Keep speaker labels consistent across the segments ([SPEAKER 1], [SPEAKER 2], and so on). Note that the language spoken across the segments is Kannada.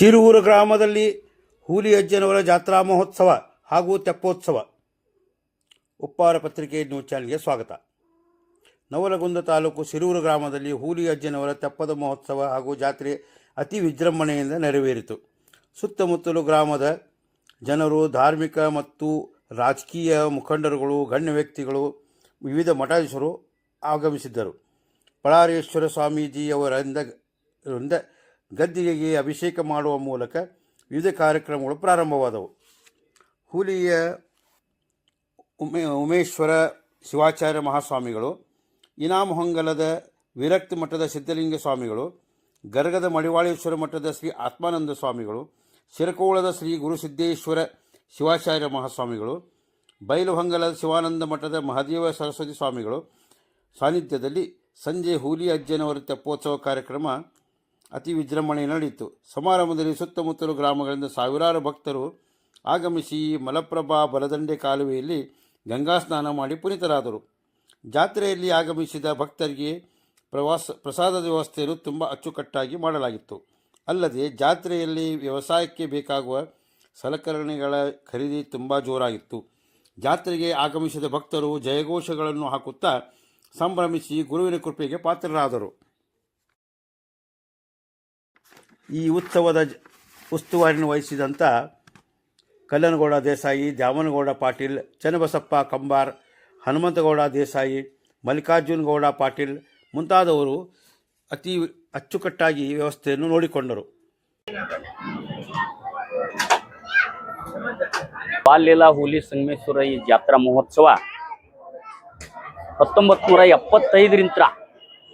[SPEAKER 1] ಶಿರೂರು ಗ್ರಾಮದಲ್ಲಿ ಹೂಲಿಯಜ್ಜನವರ ಜಾತ್ರಾ ಮಹೋತ್ಸವ ಹಾಗೂ ತೆಪ್ಪೋತ್ಸವ. ಉಪ್ಪಾರ ಪತ್ರಿಕೆ ನ್ಯೂಸ್ ಚಾನಲ್ಗೆ ಸ್ವಾಗತ. ನವಲಗುಂದ ತಾಲೂಕು ಶಿರೂರು ಗ್ರಾಮದಲ್ಲಿ ಹೂಲಿಯಜ್ಜನವರ ತೆಪ್ಪದ ಮಹೋತ್ಸವ ಹಾಗೂ ಜಾತ್ರೆ ಅತಿ ವಿಜೃಂಭಣೆಯಿಂದ ನೆರವೇರಿತು. ಸುತ್ತಮುತ್ತಲು ಗ್ರಾಮದ ಜನರು, ಧಾರ್ಮಿಕ ಮತ್ತು ರಾಜಕೀಯ ಮುಖಂಡರುಗಳು, ಗಣ್ಯ ವ್ಯಕ್ತಿಗಳು, ವಿವಿಧ ಮಠಾಧೀಶರು ಆಗಮಿಸಿದ್ದರು. ಪಳಾರೇಶ್ವರ ಸ್ವಾಮೀಜಿಯವರಿಂದ ರಿಂದ ಗದ್ದಿಗೆಗೆ ಅಭಿಷೇಕ ಮಾಡುವ ಮೂಲಕ ವಿವಿಧ ಕಾರ್ಯಕ್ರಮಗಳು ಪ್ರಾರಂಭವಾದವು. ಹುಲಿಯ ಉಮೇ, ಉಮೇಶ್ವರ ಶಿವಾಚಾರ್ಯ ಮಹಾಸ್ವಾಮಿಗಳು ಇನಾಮಹೊಂಗಲದ ವಿರಕ್ತ ಮಠದ ಸಿದ್ಧಲಿಂಗ ಸ್ವಾಮಿಗಳು, ಗರಗದ ಮಡಿವಾಳೇಶ್ವರ ಮಠದ ಶ್ರೀ ಆತ್ಮಾನಂದ ಸ್ವಾಮಿಗಳು, ಶಿರಕೋಳದ ಶ್ರೀ ಗುರುಸಿದ್ದೇಶ್ವರ ಶಿವಾಚಾರ್ಯ ಮಹಾಸ್ವಾಮಿಗಳು ಬೈಲುಹೊಂಗಲದ ಶಿವಾನಂದ ಮಠದ ಮಹಾದೇವ ಸರಸ್ವತಿ ಸ್ವಾಮಿಗಳು. ಸಾನ್ನಿಧ್ಯದಲ್ಲಿ ಸಂಜೆ ಹೂಲಿ ಅಜ್ಜನವರ ತೆಪ್ಪೋತ್ಸವ ಕಾರ್ಯಕ್ರಮ ಅತಿ ವಿಜೃಂಭಣೆ ನಡೆಯಿತು. ಸಮಾರಂಭದಲ್ಲಿ ಸುತ್ತಮುತ್ತಲು ಗ್ರಾಮಗಳಿಂದ ಸಾವಿರಾರು ಭಕ್ತರು ಆಗಮಿಸಿ ಮಲಪ್ರಭಾ ಬಲದಂಡೆ ಕಾಲುವೆಯಲ್ಲಿ ಗಂಗಾ ಸ್ನಾನ ಮಾಡಿ ಪುನೀತರಾದರು. ಜಾತ್ರೆಯಲ್ಲಿ ಆಗಮಿಸಿದ ಭಕ್ತರಿಗೆ ಪ್ರವಾಸ ಪ್ರಸಾದದ ವ್ಯವಸ್ಥೆಯನ್ನು ತುಂಬ ಅಚ್ಚುಕಟ್ಟಾಗಿ ಮಾಡಲಾಗಿತ್ತು. ಅಲ್ಲದೆ ಜಾತ್ರೆಯಲ್ಲಿ ವ್ಯವಸಾಯಕ್ಕೆ ಬೇಕಾಗುವ ಸಲಕರಣೆಗಳ ಖರೀದಿ ತುಂಬ ಜೋರಾಗಿತ್ತು. ಜಾತ್ರೆಗೆ ಆಗಮಿಸಿದ ಭಕ್ತರು ಜಯಘೋಷಗಳನ್ನು ಹಾಕುತ್ತಾ ಸಂಭ್ರಮಿಸಿ ಗುರುವಿನ ಕೃಪೆಗೆ ಪಾತ್ರರಾದರು. ಈ ಉತ್ಸವದ ಉಸ್ತುವಾರಿನ ವಹಿಸಿದಂಥ ಕಲ್ಲನಗೌಡ ದೇಸಾಯಿ, ದ್ಯಾಮನಗೌಡ ಪಾಟೀಲ್, ಚನ್ನಬಸಪ್ಪ ಕಂಬಾರ್, ಹನುಮಂತಗೌಡ ದೇಸಾಯಿ ಮಲ್ಲಿಕಾರ್ಜುನ ಗೌಡ ಪಾಟೀಲ್ ಮುಂತಾದವರು ಅತಿ ಅಚ್ಚುಕಟ್ಟಾಗಿ ವ್ಯವಸ್ಥೆಯನ್ನು ನೋಡಿಕೊಂಡರು.
[SPEAKER 2] ಬಾಲ್ಯಲಾ, ಹುಲಿ ಸಂಗಮೇಶ್ವರ ಈ ಜಾತ್ರಾ ಮಹೋತ್ಸವ ಹತ್ತೊಂಬತ್ತು ನೂರ ಎಪ್ಪತ್ತೈದರಿಂದ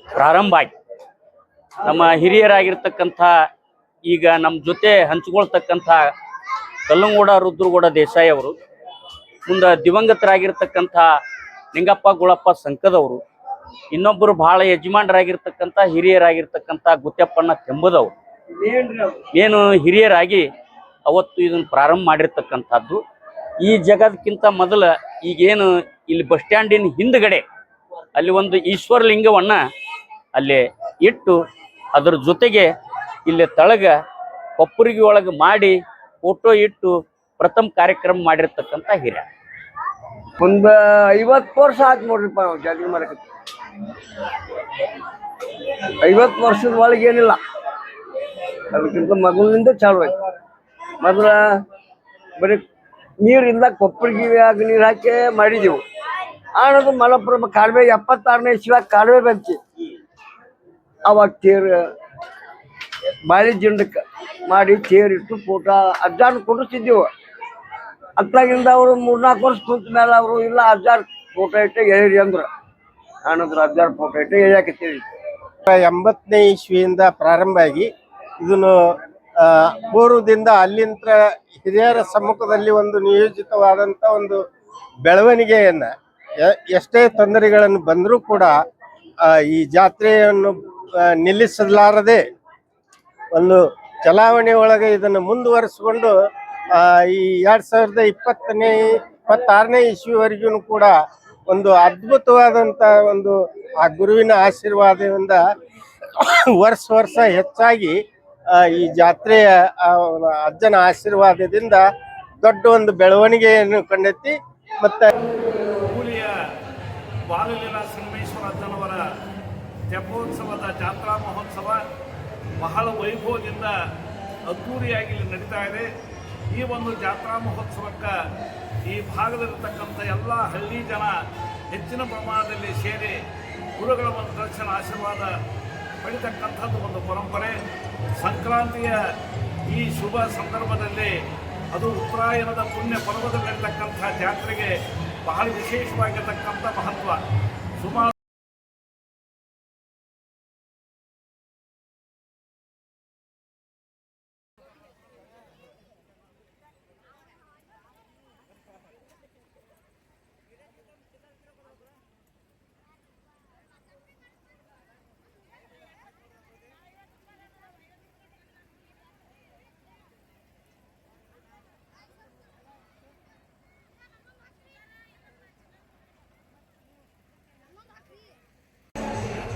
[SPEAKER 2] ಪ್ರಾರಂಭ ಆಗಿ ನಮ್ಮ ಹಿರಿಯರಾಗಿರ್ತಕ್ಕಂಥ ಈಗ ನಮ್ಮ ಜೊತೆ ಹಂಚ್ಕೊಳ್ತಕ್ಕಂಥ ಕಲ್ಲಂಗೌಡ ರುದ್ರಗೌಡ ದೇಸಾಯಿ ಅವರು, ಮುಂದೆ ದಿವಂಗತರಾಗಿರ್ತಕ್ಕಂಥ ನಿಂಗಪ್ಪ ಗುಳಪ್ಪ ಸಂಕದವರು, ಇನ್ನೊಬ್ಬರು ಬಹಳ ಯಜಮಾನರಾಗಿರ್ತಕ್ಕಂಥ ಹಿರಿಯರಾಗಿರ್ತಕ್ಕಂಥ ಗುತ್ತಪ್ಪಣ್ಣ ತೆಂಬದವರು ಏನು ಹಿರಿಯರಾಗಿ ಅವತ್ತು ಇದನ್ನು ಪ್ರಾರಂಭ ಮಾಡಿರ್ತಕ್ಕಂಥದ್ದು. ಈ ಜಗದಕ್ಕಿಂತ ಮೊದಲ ಈಗೇನು ಇಲ್ಲಿ ಬಸ್ ಸ್ಟ್ಯಾಂಡಿನ ಹಿಂದ್ಗಡೆ ಅಲ್ಲಿ ಒಂದು ಈಶ್ವರ ಲಿಂಗವನ್ನ ಅಲ್ಲಿ ಇಟ್ಟು ಅದರ ಜೊತೆಗೆ ಇಲ್ಲಿ ತಳಗ ಕೊಪ್ಪರಿಗೆ ಒಳಗೆ ಮಾಡಿ ಫೋಟೋ ಇಟ್ಟು ಪ್ರಥಮ ಕಾರ್ಯಕ್ರಮ ಮಾಡಿರ್ತಕ್ಕಂಥ ಹಿರಿಯ.
[SPEAKER 3] ಒಂದು ಐವತ್ತು ವರ್ಷ ಆಯ್ತು ನೋಡ್ರಿಪ್ಪ ಮಾಡಕತ್ತಿ ಐವತ್ತು ವರ್ಷದ ಒಳಗೆ ಏನಿಲ್ಲ. ಅದಕ್ಕಿಂತ ಮಗುಲಿಂದ ಚಾಲು ಆಯ್ತು. ಮೊದಲ ಬರೀ ನೀರಿಂದ ಕೊಪ್ಪಳಿಗೆ ನೀರು ಹಾಕಿ ಮಾಡಿದೆವು. ಆನದು ಮಲಪುರಮ ಕಾಲುವೆ ಎಪ್ಪತ್ತಾರನೇ ಇಸ್ವಿಯಾಗ ಕಾಲುವೆ ಬಂತಿ. ಅವಾಗ ತೇರು ಬಾಳಿ ಜಂಡಕ್ಕೆ ಮಾಡಿ ತೇರಿಟ್ಟು ಫೋಟೋ ಅಜ್ಜಾರ್ ಕೊಡಿಸ್ತಿದ್ದೆವು. ಅತ್ತಾಗಿಂದ ಅವರು ಮೂರ್ನಾಲ್ಕು ವರ್ಷ ಕುಂತ ಮೇಲೆ ಅವರು, ಇಲ್ಲ ಅಜ್ಜಾರ್, ಫೋಟೋ ಇಟ್ಟು ಎಳಿರಿ ಅಂದ್ರು. ನಾನಂದ್ರ ಅಜ್ಜಾರ್, ಫೋಟೋ ಇಟ್ಟು ಎಳಿಯಾಕತ್ತೀವಿ
[SPEAKER 4] ಎಂಬತ್ತನೇ ಇಸ್ವಿಯಿಂದ ಪ್ರಾರಂಭ ಆಗಿ ಇದನ್ನು ಪೂರ್ವದಿಂದ ಅಲ್ಲಿಂದ ಹಿರಿಯರ ಸಮ್ಮುಖದಲ್ಲಿ ಒಂದು ನಿಯೋಜಿತವಾದಂಥ ಒಂದು ಬೆಳವಣಿಗೆಯನ್ನ ಎಷ್ಟೇ ತೊಂದರೆಗಳನ್ನು ಬಂದರೂ ಕೂಡ ಈ ಜಾತ್ರೆಯನ್ನು ನಿಲ್ಲಿಸಲಾರದೆ ಒಂದು ಚಲಾವಣೆ ಒಳಗೆ ಇದನ್ನು ಮುಂದುವರಿಸಿಕೊಂಡು ಈ ಎರಡ್ ಸಾವಿರದ ಇಪ್ಪತ್ತನೇ, ಇಪ್ಪತ್ತಾರನೇ ಇಸ್ವಿವರೆಗೂ ಕೂಡ ಒಂದು ಅದ್ಭುತವಾದಂತ ಒಂದು ಆ ಗುರುವಿನ ಆಶೀರ್ವಾದದಿಂದ ವರ್ಷ ವರ್ಷ ಹೆಚ್ಚಾಗಿ ಈ ಜಾತ್ರೆಯ ಅಜ್ಜನ ಆಶೀರ್ವಾದದಿಂದ ದೊಡ್ಡ ಒಂದು ಬೆಳವಣಿಗೆಯನ್ನು ಕಂಡೆತ್ತಿ, ಮತ್ತೆ
[SPEAKER 5] ಹುಲಿಯ ಬಾಲಲೀಲಾ ಸಂಗಮೇಶ್ವರ ಅಜ್ಜನವರ ಜಪೋತ್ಸವದ ಜಾತ್ರಾ ಮಹೋತ್ಸವ ಬಹಳ ವೈಭವದಿಂದ ಅದ್ದೂರಿಯಾಗಿ ಇಲ್ಲಿ ನಡೀತಾ ಇದೆ. ಈ ಒಂದು ಜಾತ್ರಾ ಮಹೋತ್ಸವಕ್ಕೆ ಈ ಭಾಗದಲ್ಲಿರ್ತಕ್ಕಂಥ ಎಲ್ಲ ಹಳ್ಳಿ ಜನ ಹೆಚ್ಚಿನ ಪ್ರಮಾಣದಲ್ಲಿ ಸೇರಿ ಗುರುಗಳ ಒಂದು ದರ್ಶನ ಆಶೀರ್ವಾದ ಪಡಿತಕ್ಕಂಥದ್ದು ಒಂದು ಪರಂಪರೆ. ಸಂಕ್ರಾಂತಿಯ ಈ ಶುಭ ಸಂದರ್ಭದಲ್ಲಿ ಅದು ಉತ್ತರಾಯಣದ ಪುಣ್ಯ ಪರ್ವದಲ್ಲಿ ನಡೀತಕ್ಕಂಥ ಜಾತ್ರೆಗೆ ಬಹಳ ವಿಶೇಷವಾಗಿರ್ತಕ್ಕಂಥ ಮಹತ್ವ. ಸುಮಾರು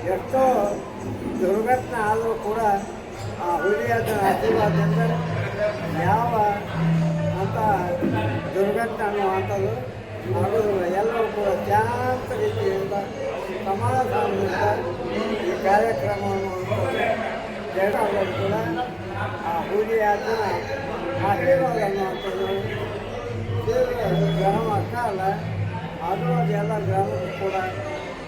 [SPEAKER 3] ಎಷ್ಟೋ ದುರ್ಘಟನೆ ಆದರೂ ಕೂಡ
[SPEAKER 6] ಆ ಹುಲಿಯಾದ ಆಶೀರ್ವಾದದಿಂದ ಯಾವ ಅಂತ ದುರ್ಘಟನೆ ಅನ್ನುವಂಥದ್ದು ಆಗೋದಿಲ್ಲ ಎಲ್ಲರೂ ಕೂಡ ಶಾಂತ ರೀತಿಯಿಂದ ಸಮಾಧಾನದಿಂದ ಈ ಕಾರ್ಯಕ್ರಮವನ್ನು ಜಯರಾಗೋದು ಕೂಡ ಆ ಹುಲಿಯಾದ ಆಶೀರ್ವಾದ ಅನ್ನುವಂಥದ್ದು ದೇವರ ಗ್ರಾಮ ಅಲ್ಲ ಅದು ಎಲ್ಲ ಗ್ರಾಮಕ್ಕೂ ಕೂಡ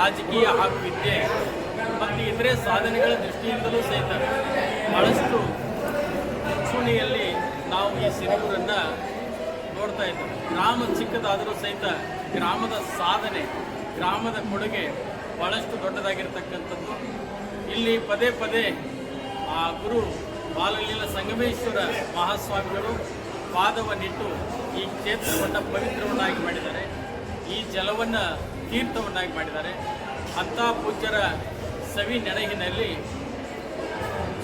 [SPEAKER 7] ರಾಜಕೀಯ ಹಾಗೂ ವಿದ್ಯೆ ಮತ್ತು ಇತರೆ ಸಾಧನೆಗಳ ದೃಷ್ಟಿಯಿಂದಲೂ ಸಹಿತ ಬಹಳಷ್ಟು ಮುಂಚೂಣಿಯಲ್ಲಿ ನಾವು ಈ ಸಿರಿಯೂರನ್ನು ನೋಡ್ತಾ ಇದ್ದೇವೆ. ಗ್ರಾಮ ಚಿಕ್ಕದಾದರೂ ಸಹಿತ ಗ್ರಾಮದ ಸಾಧನೆ, ಗ್ರಾಮದ ಕೊಡುಗೆ ಬಹಳಷ್ಟು ದೊಡ್ಡದಾಗಿರ್ತಕ್ಕಂಥದ್ದು. ಇಲ್ಲಿ ಪದೇ ಪದೇ ಆ ಗುರು ಬಾಲಲೀಲ ಸಂಗಮೇಶ್ವರ ಮಹಾಸ್ವಾಮಿಗಳು ಪಾದವನ್ನಿಟ್ಟು ಈ ಕ್ಷೇತ್ರವನ್ನು ಪವಿತ್ರವನ್ನಾಗಿ ಮಾಡಿದ್ದಾರೆ. ಈ ಜಲವನ್ನು ತೀರ್ಥವನ್ನಾಗಿ ಮಾಡಿದ್ದಾರೆ. ಅಂತ ಪೂಜ್ಯರ ಸವಿ ನೆನಹಿನಲ್ಲಿ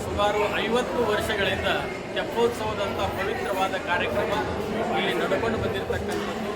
[SPEAKER 7] ಸುಮಾರು ಐವತ್ತು ವರ್ಷಗಳಿಂದ ತೆಪ್ಪೋತ್ಸವದಂಥ ಪವಿತ್ರವಾದ ಕಾರ್ಯಕ್ರಮ ಇಲ್ಲಿ ನಡ್ಕೊಂಡು ಬಂದಿರತಕ್ಕಂಥದ್ದು.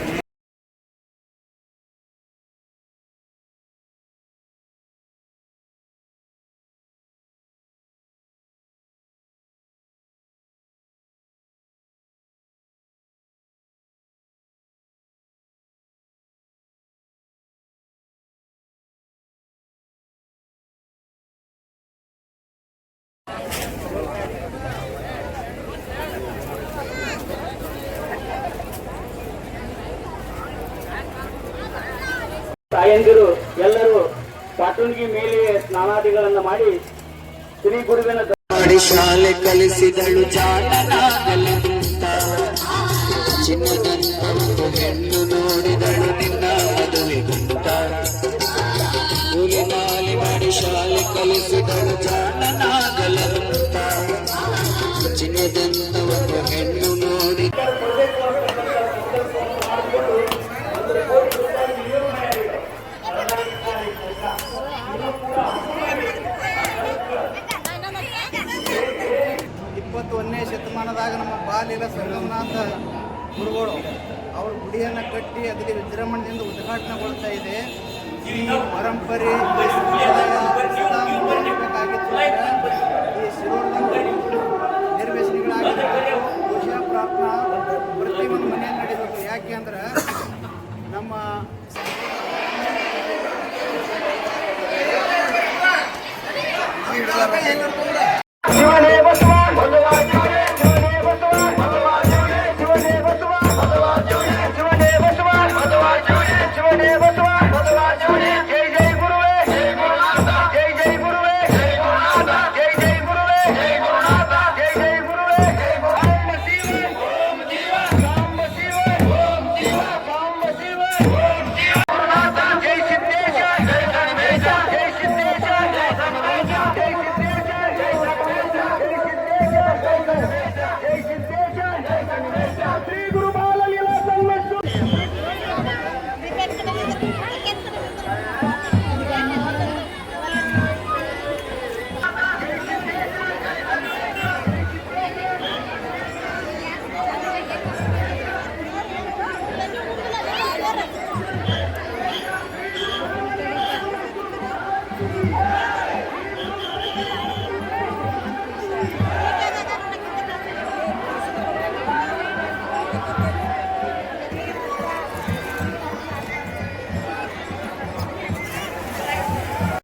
[SPEAKER 2] ತಾಯಂದಿರು, ಎಲ್ಲರೂ ಪಾಟುಣಿಗೆ ಮೇಲೆ ಸ್ನಾನಾದಿಗಳನ್ನ ಮಾಡಿ ಶ್ರೀ ಗುರುವಿನ
[SPEAKER 8] ಮಾಡಿ ಶಾಲೆ ಕಲಿಸಿದಳು ಚಿನ್ನದಂತ ಹೆಣ್ಣು ನೋಡಿದಳು, ನಿನ್ನ ಮದುವೆಗುಂಟ ಮಾಲಿ ಮಾಡಿ ಶಾಲೆ ಕಲಿಸಿದಳು ಜಾಣನಾಗಲೆಂತ ಚಿನ್ನದಂತ
[SPEAKER 9] ಬಾಲಿಲ ಸಂಗಮನಾಥ ಗುರುಗಳು ಅವರು ಗುಡಿಯನ್ನು ಕಟ್ಟಿ ಅದಕ್ಕೆ ವಿಜೃಂಭಣೆಯಿಂದ ಉದ್ಘಾಟನೆಗೊಳ್ತಾ ಇದೆ ಈ ಪರಂಪರೆ ಈ ಶಿರೋಡ್ನಲ್ಲಿ ನಿರ್ವೇಶನಗಳಾಗಿರಬೇಕು ಪೂಜಾ ಪ್ರಾರ್ಥನಾ ಪ್ರತಿಯೊಂದು ಮನೆಯಲ್ಲಿ ನಡೀಬೇಕು ಯಾಕೆ ಅಂದ್ರೆ ನಮ್ಮ